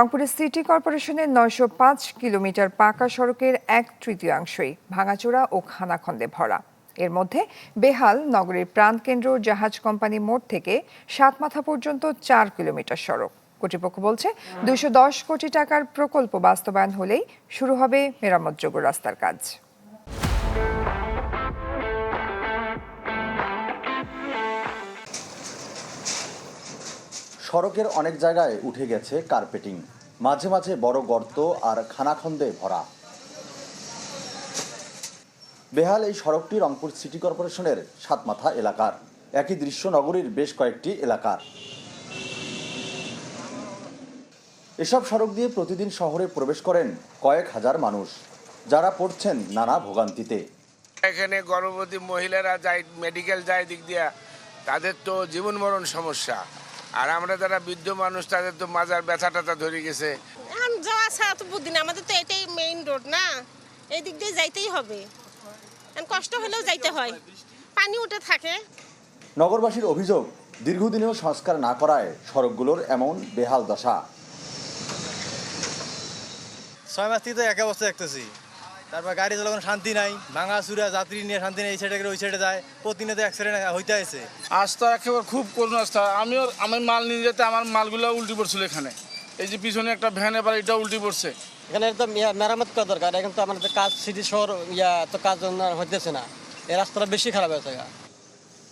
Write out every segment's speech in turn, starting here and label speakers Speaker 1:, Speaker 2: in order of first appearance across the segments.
Speaker 1: রংপুরের সিটি কর্পোরেশনের নয়শো পাঁচ কিলোমিটার পাকা সড়কের এক তৃতীয়াংশই ভাঙাচোরা ও খানাখন্দে ভরা। এর মধ্যে বেহাল নগরীর প্রাণকেন্দ্র জাহাজ কোম্পানি মোড় থেকে সাত মাথা পর্যন্ত চার কিলোমিটার সড়ক। কর্তৃপক্ষ বলছে, দুশো দশ কোটি টাকার প্রকল্প বাস্তবায়ন হলেই শুরু হবে মেরামতযোগ্য রাস্তার কাজ।
Speaker 2: সড়কের অনেক জায়গায় উঠে গেছে কার্পেটিং। মাঝে মাঝে বড় গর্ত আর খানাখন্দে ভরা। বেহাল এই সড়কটি রংপুর সিটি কর্পোরেশনের সাতমাথা এলাকার। একই দৃশ্য নগরীর বেশ কয়েকটি এলাকার। এসব সড়ক দিয়ে প্রতিদিন শহরে প্রবেশ করেন কয়েক হাজার মানুষ, যারা পড়ছেন নানা ভোগান্তিতে।
Speaker 3: এখানে গর্ভবতী মহিলারা যায় মেডিকেল যায় দিক দিয়া, তাদের তো জীবন মরণ সমস্যা। আর আমরা যারা বৃদ্ধ মানুষ তাদের তো মাজার ব্যথা টাথা ধরে গেছে।
Speaker 4: যাওয়া ছাড়া তো বুদ্ধি না আমাদের তো এটাই মেইন রোড না? এই দিক দিয়ে যাইতেই হবে। কষ্ট হলেও যাইতে হয়। পানি উঠে থাকে।
Speaker 2: নগরবাসীর অভিযোগ দীর্ঘদিনেও সংস্কার না করায় সড়কগুলোর এমন বেহাল দশা।
Speaker 5: ছয় মাস থেকে তো এক অবস্থা দেখতেছি। তারপর গাড়ি চালানো শান্তি নাই ভাঙা চুরা যাত্রী নিয়ে শান্তি নেই এই সাইডে গেলে ওই সাইডে যায়। প্রতিনিয়ত অ্যাক্সিডেন্ট হইতে আছে।
Speaker 6: আস্থা একেবারে খুব করুণ আস্থা আমিও আমি মাল নিয়ে যেতে আমার মালগুলো উল্টি পড়ছিল এখানে। এই যে পিছনে একটা ভ্যান এবার এটা উল্টি পড়ছে।
Speaker 7: এখানে ইয়া মেরামত করা দরকার। এখন তো আমাদের কাজ সিটি শহর ইয়া তো কাজ হইতেছে না। এই রাস্তাটা বেশি খারাপ হয়েছে।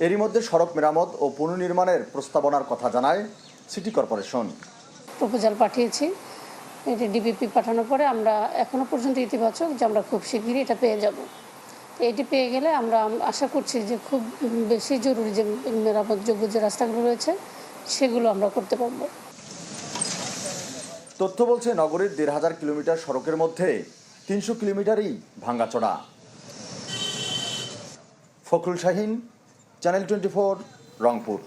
Speaker 2: এরই মধ্যে সড়ক মেরামত ও পুনর্নির্মাণের প্রস্তাবনার কথা জানায় সিটি কর্পোরেশন।
Speaker 8: প্রপোজাল পাঠিয়েছি। এটা ডিবিপি পাঠানোর পরে আমরা এখনও পর্যন্ত ইতিবাচক যে আমরা খুব শিগগিরই এটা পেয়ে যাব। এটি পেয়ে গেলে আমরা আশা করছি যে খুব বেশি জরুরি যে মেরামতযোগ্য যে রাস্তাগুলো রয়েছে, সেগুলো আমরা করতে পারব।
Speaker 2: তথ্য বলছে নগরীর দেড় হাজার কিলোমিটার সড়কের মধ্যে তিনশো কিলোমিটারই ভাঙ্গাচড়া Fakhrul Shahin, channel twenty four, Rangpur.